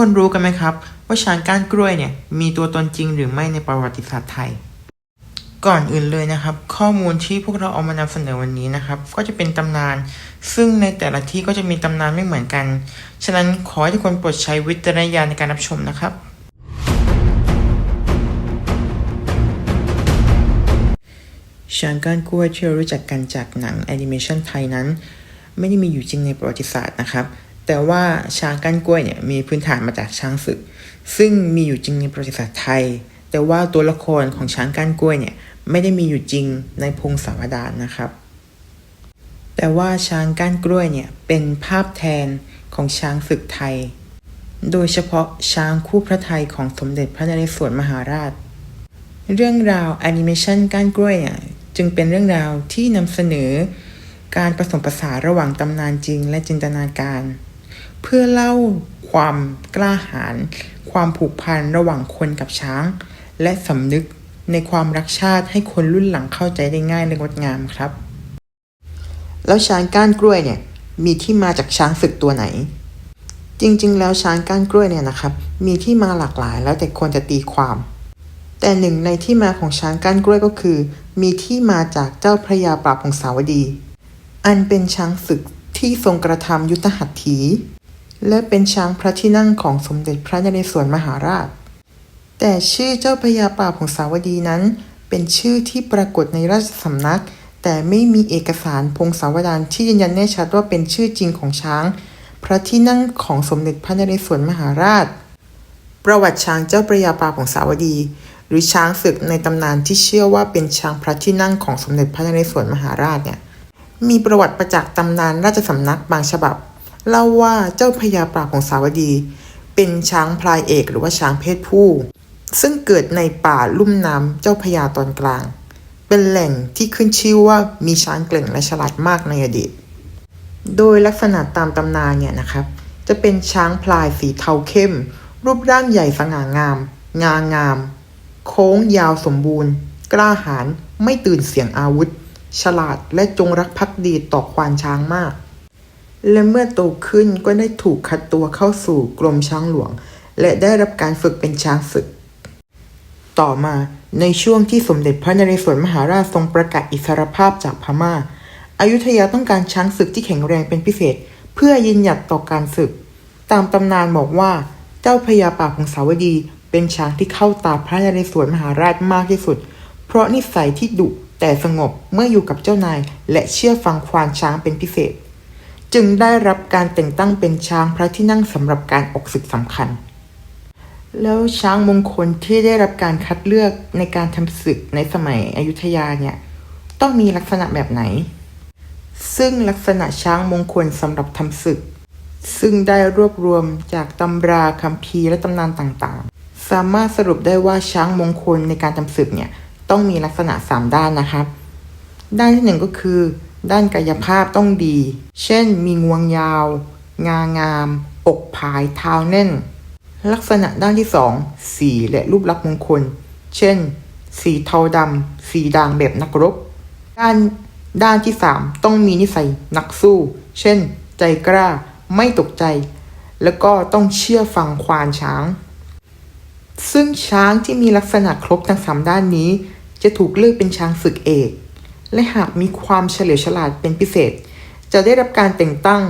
คนรู้กันไหมครับ ว่าช้างก้านกล้วยเนี่ยมีตัวตนจริงหรือไม่ในประวัติศาสตร์ไทย ก่อนอื่นเลยนะครับ ข้อมูลที่พวกเราเอามานำเสนอวันนี้นะครับ ก็จะเป็นตำนาน ซึ่งในแต่ละที่ก็จะมีตำนานไม่เหมือนกัน ฉะนั้นขอให้ทุกคนโปรดใช้วิจารณญาณในการรับชมนะครับช้างก้านกล้วยที่เรารู้จักกันจากหนังแอนิเมชันไทยนั้น ไม่ได้มีอยู่จริงในประวัติศาสตร์นะครับ แต่ว่าช้างก้านกล้วยเนี่ยมีพื้นฐานมาจากช้างศึก ซึ่งมีอยู่จริงในประวัติศาสตร์ไทย แต่ว่าตัวละครของช้างก้านกล้วยเนี่ยไม่ได้มีอยู่จริงในพงศาวดารนะครับ แต่ว่าช้างก้านกล้วยเนี่ยเป็นภาพแทนของช้างศึกไทย โดยเฉพาะช้างคู่พระไทยของสมเด็จพระนเรศวรมหาราช เรื่องราวแอนิเมชันก้านกล้วยเนี่ยจึงเป็นเรื่องราวที่นำเสนอการผสมผสานระหว่างตำนานจริงและจินตนาการ เพื่อเล่าความกล้าหาญความผูกพันระหว่างคนกับช้าง และสำนึกในความรักชาติให้คนรุ่นหลังเข้าใจได้ง่ายและงดงามครับ แล้วช้างก้านกล้วยเนี่ย มีที่มาจากช้างศึกตัวไหน จริงๆ แล้วช้างก้านกล้วยเนี่ยนะครับ มีที่มาหลากหลายแล้วแต่คนจะตีความ แต่หนึ่งในที่มาของช้างก้านกล้วยก็คือ มีที่มาจากเจ้าพระยาปราบของสาวดี อันเป็นช้างศึก ที่ทรงกระทำยุทธหัตถี และเป็นช้างพระที่นั่งของสมเด็จพระนเรศวรมหาราช แต่ชื่อเจ้าพระยาปราบของสาวดีนั้น เป็นชื่อที่ปรากฏในราชสำนัก แต่ไม่มีเอกสารพงศาวดารที่ยืนยันแน่ชัดว่าเป็นชื่อจริงของช้าง พระที่นั่งของสมเด็จพระนเรศวรมหาราช ประวัติช้างเจ้าพระยาปราบของสาวดี หรือช้างศึกในตำนานที่เชื่อว่าเป็นช้างพระที่นั่งของสมเด็จพระนเรศวรมหาราชเนี่ย มีประวัติประจักษ์ตำนานราชสำนักบางฉบับ เล่าว่าเจ้าพญาปราบของสาวดี เป็นช้างพลายเอกหรือว่าช้างเพศผู้ ซึ่งเกิดในป่าลุ่มน้ำเจ้าพญาตอนกลาง เป็นแหล่งที่ขึ้นชื่อว่ามีช้างเก่งและฉลาดมากในอดีต โดยลักษณะตามตำนานเนี่ยนะครับ จะเป็นช้างพลายสีเทาเข้ม รูปร่างใหญ่สง่างาม งางาม โค้งยาวสมบูรณ์ กล้าหาญไม่ตื่นเสียงอาวุธ ฉลาดและจงรักภักดีต่อควานช้างมาก และเมื่อโตขึ้นก็ได้ถูกคัดตัวเข้าสู่กรมช้างหลวง และได้รับการฝึกเป็นช้างศึก ต่อมาในช่วงที่สมเด็จพระนเรศวรมหาราชทรงประกาศอิสรภาพจากพม่าอายุทยาต้องการช้างศึกที่แข็งแรงเป็นพิเศษ เพื่อยืนหยัดต่อการศึก ตามตำนานบอกว่า เจ้าพญาป่าของสาวดี เป็นช้างที่เข้าตาพระนเรศวรมหาราชมากที่สุด เพราะนิสัยที่ดุ แต่สงบเมื่ออยู่กับเจ้านาย และเชื่อฟังควานช้างเป็นพิเศษ จึงได้รับการแต่งตั้งเป็นช้างพระที่นั่งสำหรับการออกศึกสำคัญ แล้วช้างมงคลที่ได้รับการคัดเลือกในการทำศึกในสมัยอยุธยาเนี่ยต้องมีลักษณะแบบไหน ซึ่งลักษณะช้างมงคลสำหรับทำศึก ซึ่งได้รวบรวมจากตำราคัมภีร์และตำนานต่างๆ สามารถสรุปได้ว่าช้างมงคลในการทำศึกเนี่ย ต้องมีลักษณะ 3 ด้านนะครับ ด้านที่หนึ่งก็คือ ด้านกายภาพต้องดี เช่น มีงวงยาว งางาม อกผายเท้าแน่น ลักษณะด้านที่สองสีและรูปลักษณ์มงคล เช่น สีเทาดำ สีด่างแบบนักรบ ด้านด้านที่สามต้องมีนิสัยนักสู้ เช่น ใจกล้า ไม่ตกใจ แล้วก็ต้องเชื่อฟังควานช้าง ซึ่งช้างที่มีลักษณะครบทั้งสามด้านนี้ จะถูกเลือกเป็นช้างศึกเอก และหากมีความเฉลียวฉลาดเป็นพิเศษ จะได้รับการแต่งตั้ง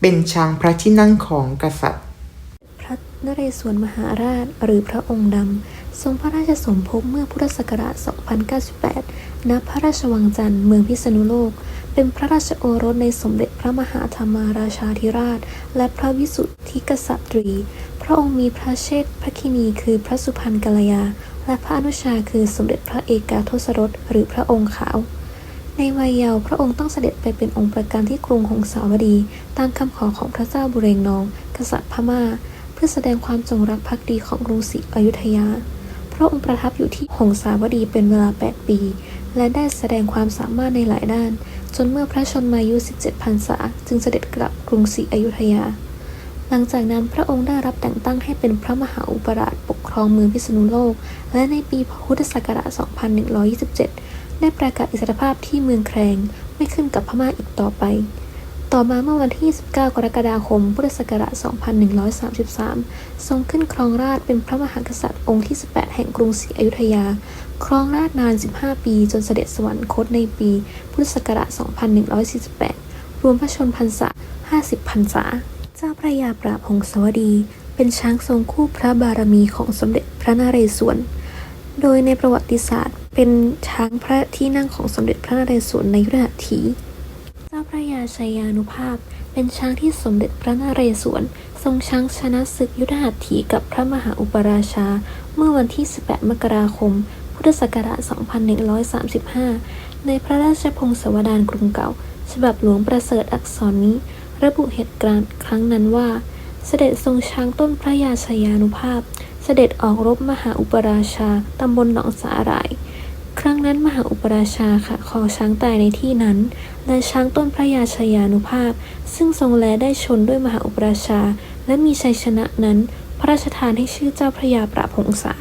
เป็นช้างพระที่นั่งของกษัตริย์ พระนเรศวรมหาราชหรือพระองค์ดำ ทรงพระราชสมภพเมื่อพุทธศักราช 2098 ณ พระราชวังจันทร์เมืองพิษณุโลก เป็นพระราชโอรสในสมเด็จพระมหาธรรมาราชาธิราช และพระวิสุทธิกษัตรี พระองค์มีพระเชษฐพระคินีคือพระสุพรรณกัลยา และพระอนุชาคือสมเด็จพระเอกาทศรสหรือพระองค์ขาว ในวัยเยาว์พระองค์ต้องเสด็จไปเป็นองค์ประการที่กรุงหงสาวดี ตามคำขอของพระเจ้าบุเรงนอง กษัตริย์พม่า เพื่อแสดงความจงรักภักดีของกรุงศรีอยุธยา พระองค์ประทับอยู่ที่หงสาวดีเป็นเวลา 8 ปี และได้แสดงความสามารถในหลายด้าน จนเมื่อพระชนมายุ 17 พรรษา จึงเสด็จกลับกรุงศรีอยุธยา หลังจากนั้นพระองค์ได้รับแต่งตั้งให้เป็นพระมหาอุปราชปกครองเมืองพิษณุโลก และในปีพุทธศักราช 2127 ได้ประกาศอิสรภาพที่เมืองแครงไม่ขึ้นกับพม่าอีกต่อไป ต่อมาเมื่อวันที่ 29 กรกฎาคม พุทธศักราช 2133 ทรงขึ้นครองราชเป็นพระมหากษัตริย์องค์ที่ 18 แห่งกรุงศรีอยุธยา ครองราชนาน 15 ปีจนเสด็จสวรรคตในปี พุทธศักราช 2148 รวมพระชนพรรษา 50 พรรษา เจ้าพระยาปราบหงสวดี เป็นช้างทรงคู่พระบารมีของสมเด็จพระนเรศวร โดยในประวัติศาสตร์ เป็นช้างพระที่นั่งของสมเด็จพระนเรศวรในยุทธหัตถี เจ้าพระยาชัยยานุภาพ เป็นช้างที่สมเด็จพระนเรศวร ทรงช้างชนะศึกยุทธหัตถีกับพระมหาอุปราชา เมื่อวันที่ 18 มกราคม พุทธศักราช 2135 ในพระราชพงศาวดารกรุงเก่า ฉบับหลวงประเสริฐอักษรนี้ ระบุเหตุการณ์ครั้งนั้นว่า เสด็จทรงช้างต้นพระยาชยานุภาพ เสด็จออกรบมหาอุปราชาตำบลหนองสาหร่าย ครั้งนั้นมหาอุปราชาค่ะคอช้างตายในที่นั้น และช้างต้นพระยาชยานุภาพ ซึ่งทรงแลได้ชนด้วยมหาอุปราชา และมีชัยชนะนั้น พระราชทานให้ชื่อเจ้าพระยาปราบหงษา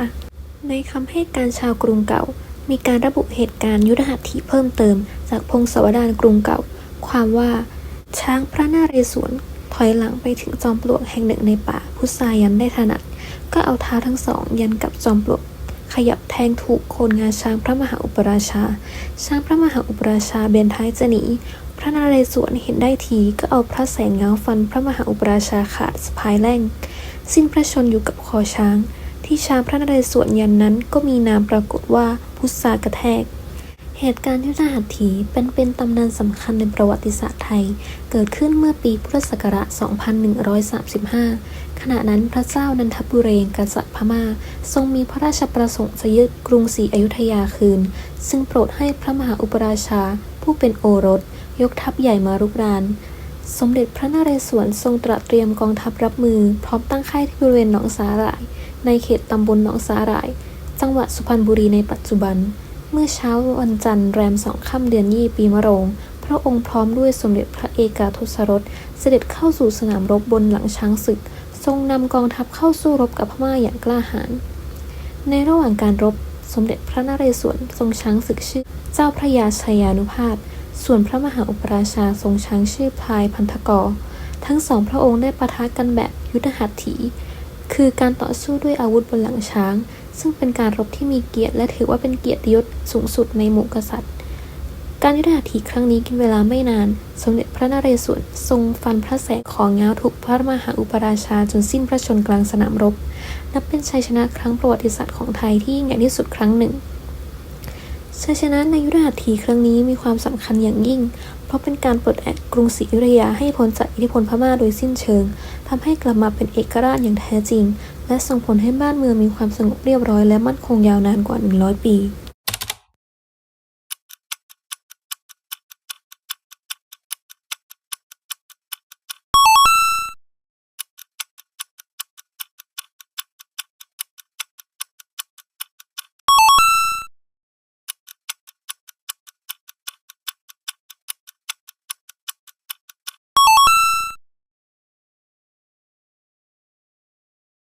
ในคำให้การชาวกรุงเก่ามีการระบุเหตุการณ์ยุทธหัตถีเพิ่มเติม จากพงศาวดารกรุงเก่า ความว่า ช้างพระนาเรศวรถอยหลังไปถึงจอมปลวกแห่งหนึ่งในป่าพุทรายันได้ถนัด ก็เอาเท้าทั้งสอง ยันกับจอมปลวก ขยับแทงถูกโคนงาช้างพระมหาอุปราชา ช้างพระมหาอุปราชาเบนท้ายจะหนีพระนเรศวรเห็นได้ทีก็เอาพระแสงเงาฟันพระมหาอุปราชาขาดสะพายแล่ง สิ้นพระชนอยู่กับคอช้าง ที่ช้างพระนเรศวรยันนั้นก็มีนามปรากฏว่าพุทธากระแทก เหตุการณ์ยุทธหัตถีเป็นเป็นตำนานสำคัญในประวัติศาสตร์ไทย เกิดขึ้นเมื่อปีพุทธศักราช 2135 ขณะนั้นพระเจ้านันทบุเรงกษัตริย์พม่า ทรงมีพระราชประสงค์จะยึดกรุงศรีอยุธยาคืน ซึ่งโปรดให้พระมหาอุปราชา ผู้เป็นโอรส ยกทัพใหญ่มารุกรานสมเด็จพระนเรศวรทรงตระเตรียมกองทัพรับมือ พร้อมตั้งค่ายที่บริเวณหนองสาหร่าย ในเขตตำบลหนองสาหร่าย จังหวัดสุพรรณบุรีในปัจจุบัน เมื่อเช้าวันจันทร์แรมสองค่ำเดือนยี่ปีมะโรง พระองค์พร้อมด้วยสมเด็จพระเอกาทศรสเสด็จเข้าสู่สนามรบบนหลังช้างศึก ทรงนำกองทัพเข้าสู้รบกับพม่าอย่างกล้าหาญ ในระหว่างการรบสมเด็จพระนเรศวรทรงช้างศึกชื่อ เจ้าพระยาชัยยานุภาพ ส่วนพระมหาอุปราชาทรงช้างชื่อพลายพันธกร ทั้งสองพระองค์ได้ปะทะกันแบบยุทธหัตถี คือการต่อสู้ด้วยอาวุธบนหลังช้าง ซึ่งเป็นการรบที่มีเกียรติและถือว่าเป็นเกียรติยศสูงสุดในหมู่กษัตริย์ การยุทธหัตถีครั้งนี้กินเวลาไม่นาน สมเด็จพระนเรศวรทรงฟันพระแสงของเงาถูกพระมหาอุปราชาจนสิ้นพระชนกลางสนามรบ นับเป็นชัยชนะครั้งประวัติศาสตร์ของไทยที่ยิ่งใหญ่ที่สุดครั้งหนึ่ง ชัยชนะในยุทธหัตถีครั้งนี้มีความสำคัญอย่างยิ่ง เพราะเป็นการปลดแอกกรุงศรีอยุธยาให้พ้นจากอิทธิพลพม่าโดยสิ้นเชิงทำให้กลับมาเป็นเอกราชอย่างแท้จริง และส่งผลให้บ้านเมืองมีความสงบเรียบร้อยและมั่นคงยาวนานกว่า 100 ปี